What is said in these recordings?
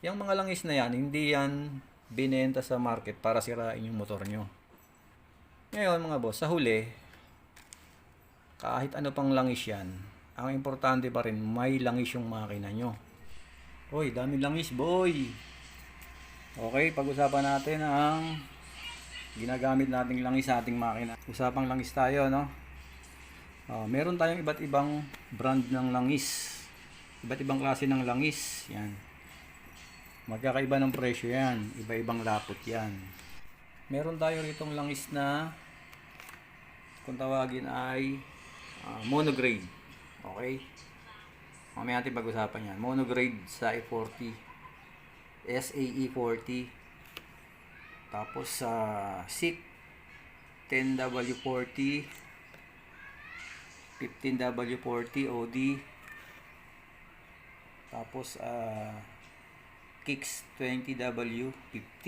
Yung mga langis na yan, hindi yan binenta sa market para sirain yung motor nyo. Ngayon mga boss, sa huli, kahit ano pang langis yan, ang importante pa rin, may langis yung makina nyo. Hoy, dami langis boy! Okay, pag-usapan natin ang ginagamit nating langis sa ating makina. Usapang langis tayo, no? Ah, meron tayong iba't ibang brand ng langis. Iba't ibang klase ng langis. Yan. Magkakaiba ng presyo yan. Iba-ibang lapot yan. Meron tayo ritong langis na kung tawagin ay ah, monograde. Okay? Mamaya natin pag-usapan yan. Monograde sa E40. SAE 40. Tapos sa SIC 10W40 15W40 OD tapos ah Kicks 20W50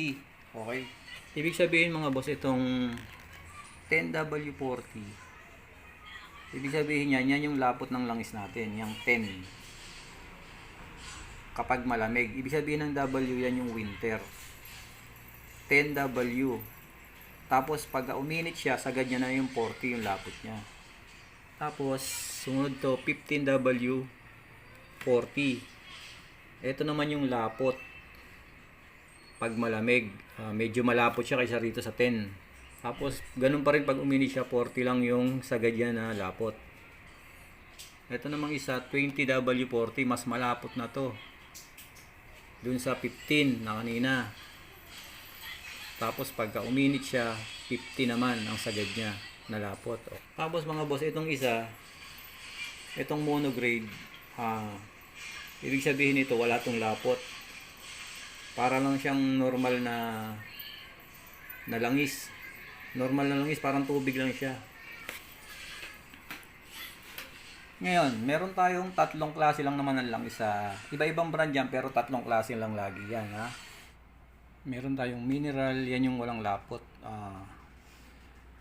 okay. Ibig sabihin mga boss itong 10W40 ibig sabihin yan yan yung lapot ng langis natin yung 10 kapag malamig. Ibig sabihin ng W yan yung winter. 10W tapos pag uminit siya sagad niya na yung 40 yung lapot niya. Tapos, sunod to, 15W 40. Ito naman yung lapot. Pag malamig, ah, medyo malapot siya kaysa rito sa 10. Tapos, ganun pa rin pag uminit siya, 40 lang yung sagad niya na lapot. Ito namang isa, 20W40, mas malapot na to. Dun sa 15 na kanina. Tapos pagka uminit siya, 50 naman ang sagad niya na lapot. Tapos mga boss, itong isa, itong monograde, ah, ibig sabihin nito wala tong lapot. Para lang siyang normal na na langis. Normal na langis, parang tubig lang siya. Ngayon, meron tayong tatlong klase lang naman ng langis sa iba-ibang brand yan pero tatlong klase lang lagi yan ha. Meron tayong mineral, yan yung walang lapot. Ah,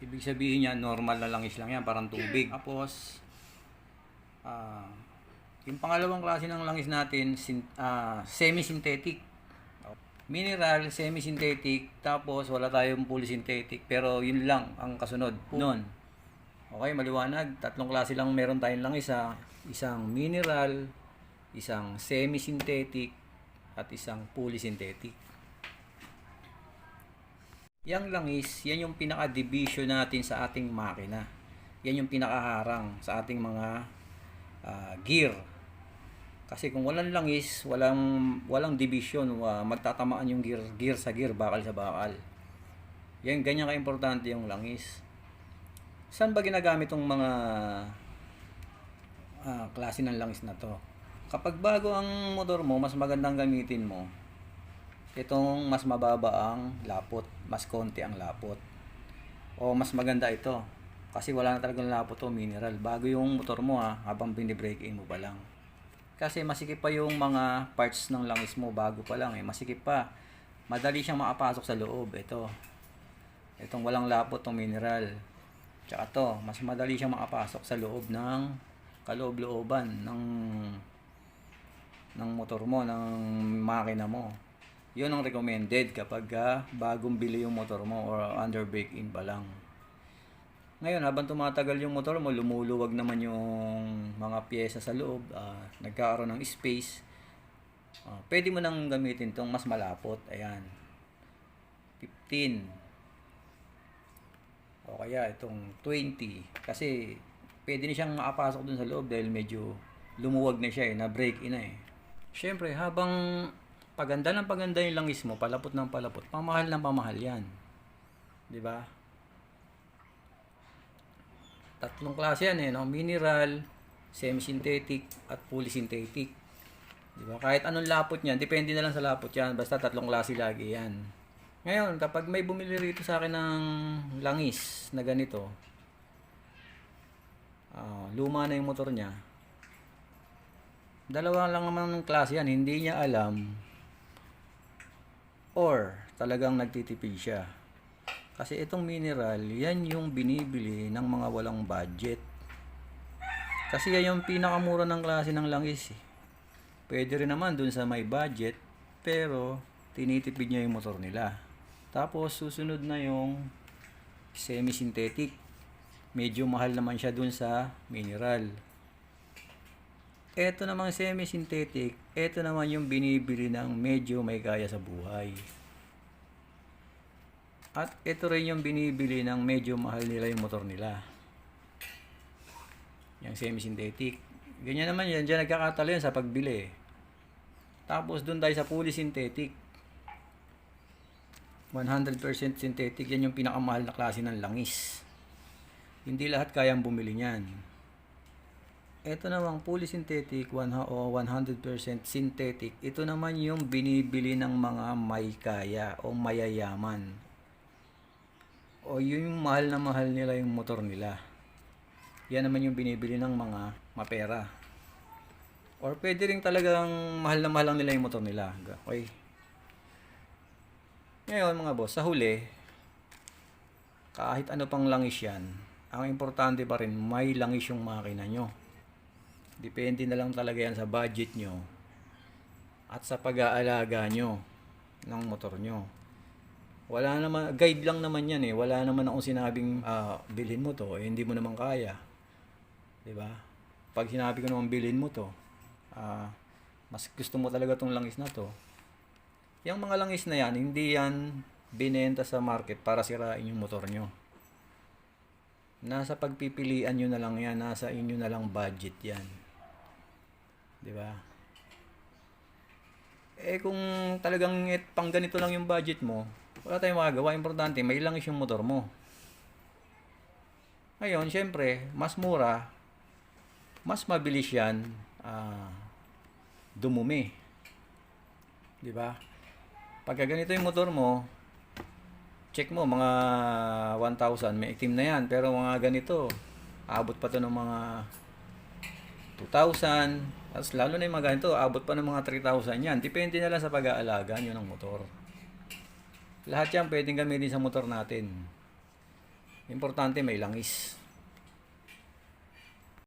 ibig sabihin yan, normal na langis lang yan, parang tubig. Tapos, ah, yung pangalawang klase ng langis natin, ah, semi-synthetic. Mineral, semi-synthetic, tapos wala tayong fully synthetic, pero yun lang ang kasunod nun. Okay, maliwanag. Tatlong klase lang meron tayong langis ha. Isang mineral, isang semi-synthetic, at isang fully synthetic. Yang langis, yan yung pinaka-division natin sa ating makina. Yan yung pinakaharang sa ating mga ah, gear. Kasi kung walang langis, walang walang division, wa- magtatamaan yung gear, gear sa gear, bakal sa bakal. Yan ganyan ka-importante yung langis. Saan ba ginagamit tong mga ah, klase ng langis na to? Kapag bago ang motor mo, mas magandang gamitin mo itong mas mababa ang lapot, mas konti ang lapot. O mas maganda ito. Kasi wala na talagang lapot o mineral. Bago yung motor mo ha, habang binibrake in mo pa lang. Kasi masikip pa yung mga parts ng langis mo bago pa lang eh. Masikip pa. Madali siyang makapasok sa loob. Ito. Itong walang lapot o mineral. Tsaka to, mas madali siyang makapasok sa loob ng kaloob-looban ng ng motor mo, ng makina mo. Yun ang recommended kapag ah, bagong bili yung motor mo or under break in pa lang. Ngayon, habang tumatagal yung motor mo, lumuluwag naman yung mga pyesa sa loob, ah, nagkakaroon ng space. Ah, pwede mo nang gamitin tong mas malapot. Ayan. 15. O kaya itong 20. Kasi pwede na siyang makapasok dun sa loob dahil medyo lumuwag na siya eh, na break in na eh. Siyempre, habang paganda ng paganda yung langis mo, palapot ng palapot, pamahal ng pamahal yan. 'Di ba? Tatlong klase yan eh, no? mineral, semi-synthetic, at fully synthetic. 'Di ba? Kahit anong lapot niyan, depende na lang sa lapot yan, basta tatlong klase lagi yan. Ngayon, kapag may bumili rito sa akin ng langis na ganito, ah, luma na yung motor niya, dalawa lang naman ng klase yan, hindi niya alam or talagang nagtitipid siya. Kasi itong mineral, yan yung binibili ng mga walang budget. Kasi yan yung pinakamura ng klase ng langis. Eh. Pwede rin naman dun sa may budget, pero tinitipid niya yung motor nila. Tapos susunod na yung semi-synthetic. Medyo mahal naman siya dun sa mineral. Ito namang semi-synthetic, ito naman yung binibili ng medyo may kaya sa buhay. At ito rin yung binibili ng medyo mahal nila yung motor nila. Yung semi-synthetic. Ganyan naman yan, dyan nagkakatalo yan sa pagbili. Tapos doon tayo sa fully synthetic. 100% synthetic, yan yung pinakamahal na klase ng langis. Hindi lahat kayang bumili niyan. Ito namang fully synthetic o 100% synthetic. Ito naman yung binibili ng mga may kaya o mayayaman. O yun yung mahal na mahal nila yung motor nila. Yan naman yung binibili ng mga mapera. Or pwede rin talagang mahal na mahal lang nila yung motor nila. Okay. Ngayon mga boss, sa huli, kahit ano pang langis yan, ang importante pa rin, may langis yung makina nyo. Depende na lang talaga yan sa budget nyo at sa pag-aalaga nyo ng motor nyo. Wala naman, guide lang naman yan eh. Wala naman akong sinabing ah, bilhin mo to, eh, hindi mo naman kaya. ba? Pag sinabi ko naman bilhin mo to, ah, mas gusto mo talaga tong langis na to. Yung mga langis na yan, hindi yan binenta sa market para sirain yung motor nyo. Nasa pagpipilian nyo na lang yan, nasa inyo na lang budget yan. ba? Eh kung talagang et, pang ganito lang yung budget mo, wala tayong magagawa. Importante, may langis yung motor mo. Ngayon, syempre, mas mura, mas mabilis yan ah, dumumi. 'Di ba? Pagka ganito yung motor mo, check mo mga 1,000, may itim na yan. Pero mga ganito, abot pa to ng mga 2,000. Tapos lalo na yung mga ganito, abot pa ng mga 3,000 yan. Depende na lang sa pag-aalaga nyo ng motor. Lahat yan pwedeng gamitin sa motor natin. Importante may langis.